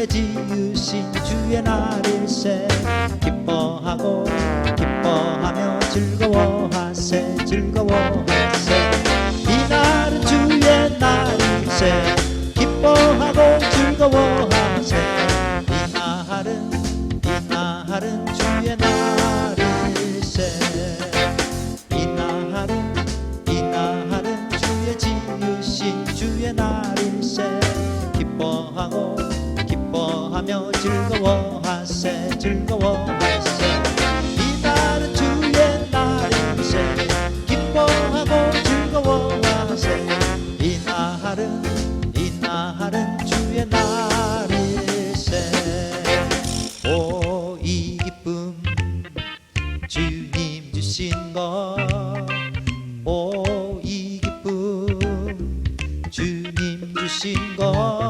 주의 지으신 주의 날일세 기뻐하고 기뻐하며 즐거워하세 즐거워하세. 이 날은 주의 날일세 기뻐하고 즐거워하세. 이 날은 이 날은 주의 날일세 이 날은 이 날은 주의 지으신 주의 날일세 기뻐하고 기뻐하며 즐거워하세 즐거워하세. 이날은 주의 날일세. 기뻐하고 즐거워하세. 이날은 이날은 주의 날일세. 오 이 기쁨 주님 주신 것오이 기쁨 주님 주신 것